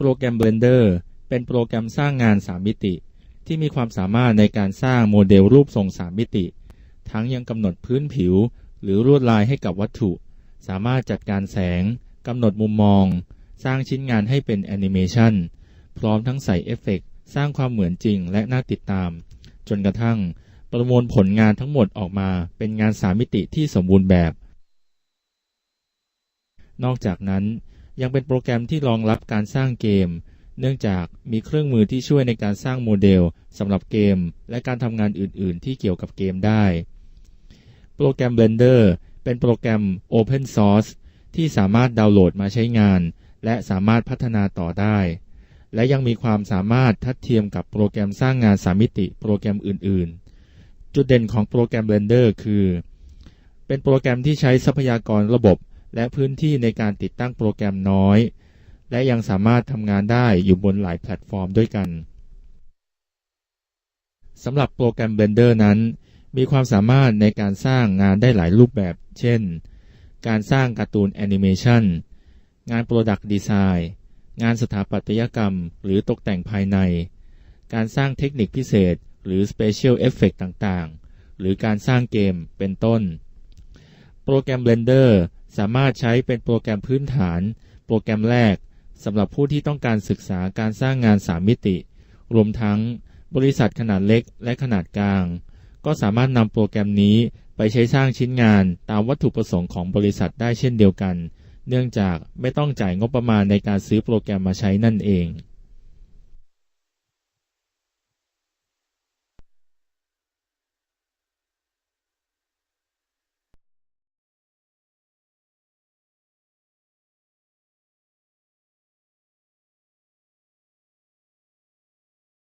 โปรแกรม Blender เป็นโปรแกรมสร้างงาน 3 มิติ ที่มีความสามารถในการสร้างโมเดลรูปทรง 3 มิติ ทั้งยังกำหนดพื้นผิว หรือลวดลายให้กับวัตถุ สามารถจัดการแสงกำหนดมุมมอง สร้างชิ้นงานให้เป็นแอนิเมชันพร้อมทั้งใส่เอฟเฟกต์สร้างความเหมือนจริงและน่าติดตาม จนกระทั่ง ประมวลผลงานทั้งหมดออกมาเป็นงานสามมิติที่สมบูรณ์แบบ นอกจากนั้น ยังเป็นโปรแกรมที่รองรับการสร้างเกม เนื่องจากมีเครื่องมือที่ช่วยในการสร้างโมเดลสำหรับเกม และการทำงานอื่น ๆ ที่เกี่ยวกับเกมได้ โปรแกรม Blender เป็นโปรแกรม Open Source ที่สามารถดาวน์โหลดมาใช้งาน และสามารถพัฒนาต่อได้ และยังมีความสามารถทัดเทียมกับโปรแกรมสร้างงานสามมิติโปรแกรมอื่น ๆ จุดเด่นของโปรแกรม Blender คือ เป็นโปรแกรมที่ใช้ทรัพยากรระบบ และพื้นที่ในการติดตั้งโปรแกรมน้อย และยังสามารถทำงานได้อยู่บนหลายแพลตฟอร์มด้วยกันสำหรับโปรแกรม Blender นั้น มีความสามารถในการสร้างงานได้หลายรูปแบบ เช่น การสร้างการ์ตูนแอนิเมชันงานโปรดักต์ดีไซน์งานสถาปัตยกรรม หรือตกแต่งภายใน การสร้างเทคนิคพิเศษ หรือ Special Effect ต่างๆ หรือการสร้างเกมเป็นต้น โปรแกรม Blender สามารถใช้เป็นโปรแกรมพื้นฐาน โปรแกรมแรกสำหรับผู้ที่ต้องการศึกษาการสร้างงาน 3 มิติ รวมทั้งบริษัทขนาดเล็กและขนาดกลาง ก็สามารถนำโปรแกรมนี้ไปใช้สร้างชิ้นงานตามวัตถุประสงค์ของบริษัทได้เช่นเดียวกัน เนื่องจากไม่ต้องจ่ายงบประมาณในการซื้อโปรแกรมมาใช้นั่นเอง